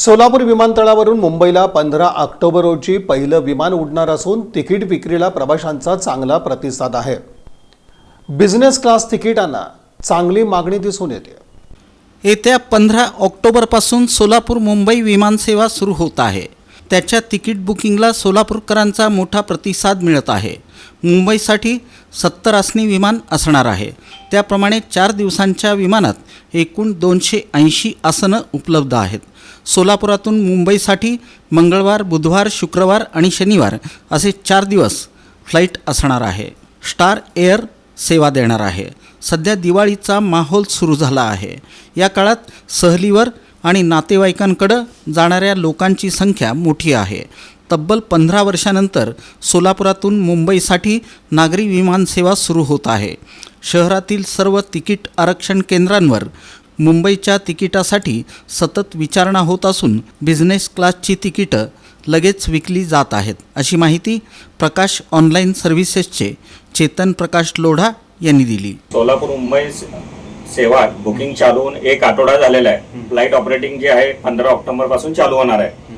सोलापूर विमानतळावरून मुंबईला पंधरा ऑक्टोबर रोजी पहिलं विमान उडणार असून तिकीट विक्रीला प्रवाशांचा चांगला प्रतिसाद आहे. बिझनेस क्लास तिकिटांना चांगली मागणी दिसून येते. येत्या पंधरा ऑक्टोबरपासून सोलापूर मुंबई विमानसेवा सुरू होत आहे. त्याच्या तिकीट बुकिंगला सोलापूरकरांचा मोठा प्रतिसाद मिळत आहे. मुंबईसाठी सत्तर आसनी विमान असणार आहे. त्याप्रमाणे चार दिवसांच्या विमानात एकूण दोनशे ऐंशी आसनं उपलब्ध आहेत. सोलापुरातून मुंबईसाठी मंगळवार बुधवार शुक्रवार आणि शनिवार असे चार दिवस फ्लाईट असणार आहे. स्टार एअर सेवा देणार आहे. सध्या दिवाळीचा माहोल सुरू झाला आहे. या काळात सहलीवर आणि नातेवाईकांकडं जाणाऱ्या लोकांची संख्या मोठी आहे. तब्बल पंधरा वर्षानंतर सोलापुरातून मुंबईसाठी नागरी विमानसेवा सुरू होत आहे. शहरातील सर्व तिकीट आरक्षण केंद्रांवर मुंबईच्या तिकिटासाठी सतत विचारणा होत असून बिझनेस क्लासची तिकीटं लगेच विकली जात आहेत. अशी माहिती प्रकाश ऑनलाईन सर्व्हिसेसचे चेतन प्रकाश लोढा यांनी दिली. सोलापूर मुंबई सेवा बुकिंग चालू होऊन एक आठवडा झालेला आहे. फ्लाईट ऑपरेटिंग जे आहे पंधरा ऑक्टोबरपासून चालू होणार आहे.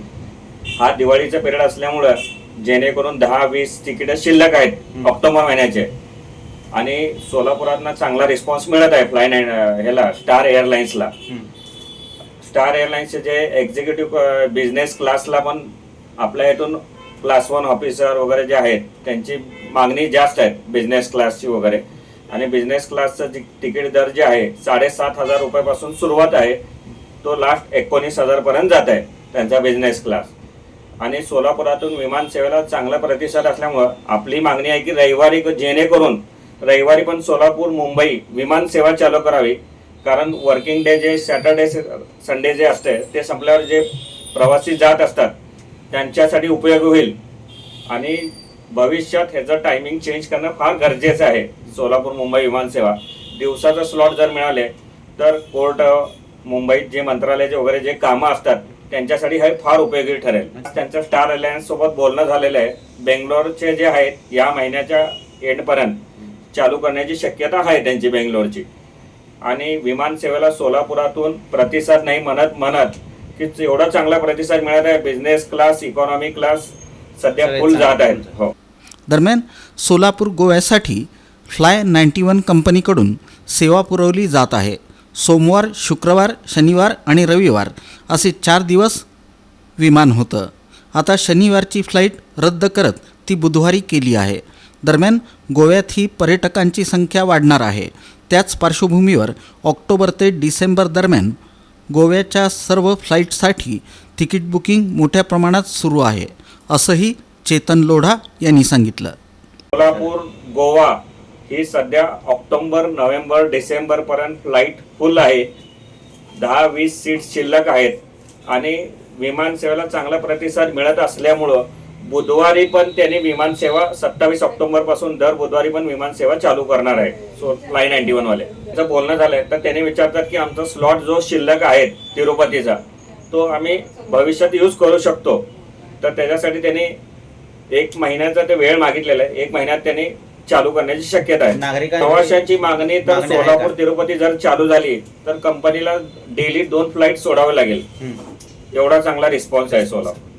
हा दिवाळीचा पिरियड असल्यामुळं जेणेकरून दहा वीस तिकीट शिल्लक आहेत ऑक्टोबर महिन्याचे. आणि सोलापुरातनं चांगला रिस्पॉन्स मिळत आहे फ्लाय ह्याला स्टार एअरलाइन्सला स्टार एअरलाइन्सचे जे एक्झिक्युटिव्ह बिझनेस क्लासला पण आपल्या इथून क्लास वन ऑफिसर वगैरे जे आहेत त्यांची मागणी जास्त आहे बिझनेस क्लासची वगैरे. आणि बिझनेस क्लासचं जी तिकीट दर जे आहे साडेसात हजार रुपयापासून सुरुवात आहे. तो लास्ट एकोणीस हजारपर्यंत जात आहे त्यांचा बिझनेस क्लास आणि सोलापुरातून विमानसेवेला चांगला प्रतिसाद असल्यामुळं आपली मागणी आहे की रविवारी जेणेकरून रविवारी पण सोलापूर मुंबई विमान सेवा चालू करावी. कारण वर्किंग डे जे सॅटर्डे संडे जे असते ते संपल्यावर जे प्रवासी जात असतात त्यांच्यासाठी उपयोग होईल. आणि भविष्यात ह्याचं टायमिंग चेंज करणं फार गरजेचं आहे सोलापूर मुंबई विमानसेवा दिवसाचं स्लॉट जर मिळाले तर कोर्ट मुंबईत जे मंत्रालयाचे वगैरे जे कामं असतात त्यांच्यासाठी हे फार उपयोगी ठरेल. त्यांचं स्टार अलायन्स सोबत बोलणं झालेलं आहे. बेंगलोरचे जे आहेत या महिन्याच्या एंडपर्यंत चालू करण्याची शक्यता आहे त्यांची बेंगलोरची. आणि विमान सेवेला सोलापुरातून प्रतिसाद नाही म्हणत म्हणत की एवढा चांगला प्रतिसाद मिळत आहे बिझनेस क्लास इकॉनॉमी क्लास सध्या फुल जात आहेत. हो. दरम्यान सोलापूर गोव्यासाठी फ्लाय नाईन्टी वन कंपनीकडून सेवा पुरवली जात आहे. सोमवार शुक्रवार शनिवार आणि रविवार असे चार दिवस विमान होतं. आता शनिवारची फ्लाईट रद्द करत ती बुधवारी केली आहे. दरम्यान गोव्यात ही पर्यटकांची संख्या वाढणार आहे. त्याच पार्श्वभूमीवर ऑक्टोबर ते डिसेंबर दरम्यान गोव्याच्या सर्व फ्लाईटसाठी तिकीट बुकिंग मोठ्या प्रमाणात सुरू आहे असंही चेतन लोढा यांनी सांगितलं. कोल्हापूर गोवा ही सध्या ऑक्टोबर नोव्हेंबर डिसेंबरपर्यंत फ्लाईट फुल आहे. दहा वीस सीट्स शिल्लक आहेत आणि विमानसेवेला चांगला प्रतिसाद मिळत असल्यामुळं बुधवारी पण त्यांनी विमान सेवा सत्तावीस ऑक्टोबरपासून दर बुधवारी पण विमान सेवा चालू करणार आहे सो फ्लाय नाईन्टी वन वाले. त्याचं बोलणं झालंय तर त्यांनी विचारतात की आमचा स्लॉट जो शिल्लक आहे तिरुपतीचा तो आम्ही भविष्यात यूज करू शकतो. तर त्याच्यासाठी त्यांनी एक महिन्याचा ते वेळ मागितलेला आहे. एक महिन्यात त्यांनी चालू करण्याची शक्यता आहे. प्रवाशांची मागणी तर सोलापूर? तिरुपती जर चालू झाली तर कंपनीला डेली दोन फ्लाईट सोडावे लागेल. एवढा चांगला रिस्पॉन्स आहे सोलापूर.